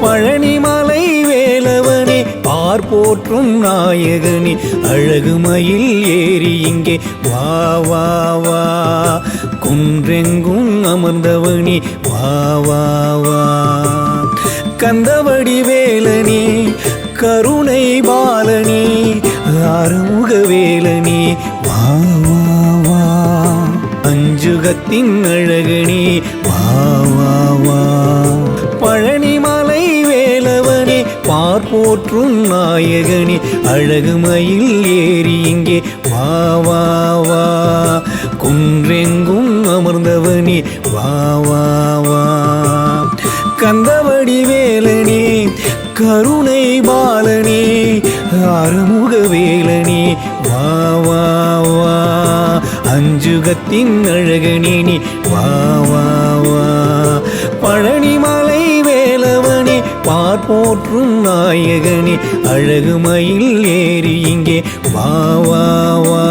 பழனிமலை வேலவனே பார் போற்றும் நாயகனே அழகுமயில் ஏறி இங்கே வா வா வா. குன்றெங்கும் அமர்ந்தவனே வா வா வா. கந்தவடி வேலனே கருணை பாலனே ஆறுமுக வேலனே வா வா வா. அஞ்சுகத்தின் அழகனே வா வா வா. போற்றும் நாயகனே அழகு மயில் ஏறி இங்கே. வா வா வா. குன்றெங்கும் அமர்ந்தவனே வா வா வா. கந்தவடி வேலனே கருணை பாலனே ஆறுமுக வேலனே வா வா வா. அஞ்சுகத்தின் அழகனே நீ வா வா வா. பழனிமலை பார் போற்றும் நாயகனே அழகு மயில் ஏறி இங்கே வா வா வா.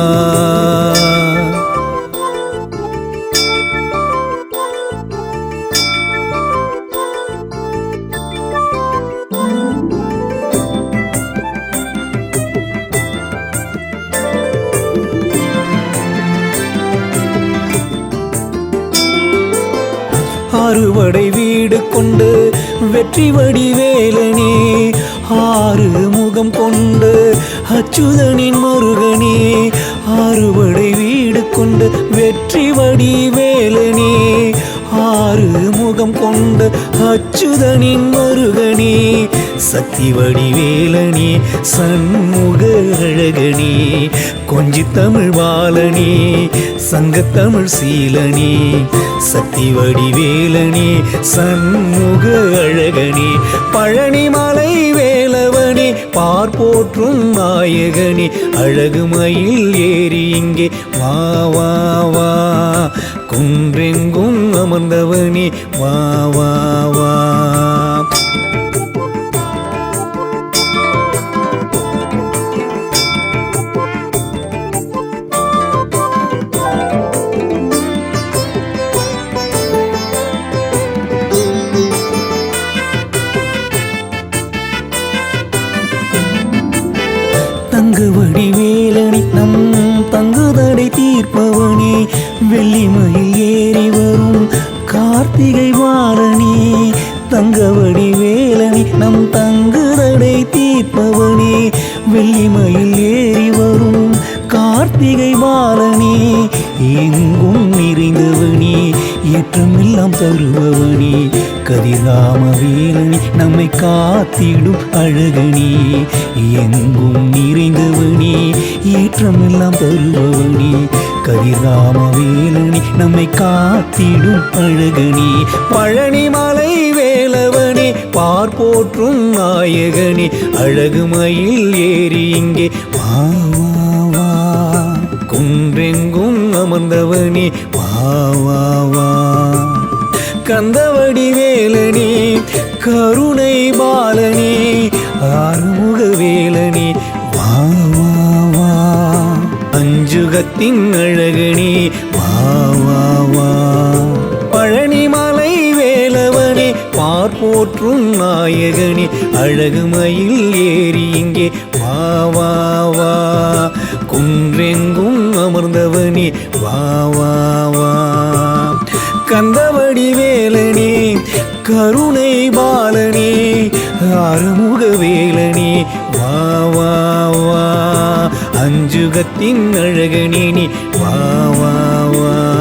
அறுவடை வீடு கொண்டு வெற்றி வடிவேலனே ஆறு முகம் கொண்டு அச்சுதனின் முருகனே அறுவடை வீடு கொண்டு வெற்றி வடிவேலனே ஆறு முகம் கொண்டு அச்சுதனின் முருகனே. சக்தி வடிவேலனே சண்முக அழகனே கொஞ்சி தமிழ் வாழனே சங்கத்தமிழ் சீலனே சக்தி வடிவேலனே சண்முக அழகனே பழனிமலை வேலவனே பார் போற்றும் நாயகனே அழகுமயில் ஏறி இங்கே வா வா வா குன்றெங்கும் அமர்ந்தவனே வா வா வா. வெள்ளிமயில் ஏறி வரும் கார்த்திகை வாரணி தங்கவடி வேலனி நம் தங்குதடை தீர்ப்பவனே. வெள்ளிமயில் ஏறி வரும் கார்த்திகை பாலனே எங்கும் நிறைந்தவனே ஏற்றமெல்லாம் தருபவனே. கதிராம வேலனி நம்மை காத்திடும் அழகனே. எங்கும் நிறைந்தவனே ஏற்றமெல்லாம் தருபவனே. கதிராம வேலனி நம்மை காத்திடும் அழகனே. பழனிமலை வேலவனே பார் போற்றும் நாயகனே. அழகுமயில் ஏறி இங்கே வா வா வா. குன்றெங்கும் அமர்ந்தவனே வா வா வா. கந்தவடி வேலனே கருணை பாலனே. ஆறுமுக வேலனே முகத்தின் அழகணி வா வா வா. பழனி மலை வேலவனே பார் போற்றும் நாயகனே அழகுமயில் ஏறி இங்கே. வா வா வா. குன்றெங்கும் அமர்ந்தவனே வா வா வா. கந்தவடி வேலனே கருணை பாலனே ஆறுமுக வேலனே. வா வா வா. அஞ்சுக அஞ்சுகத்தின் அழகனே நீ வா வா வா.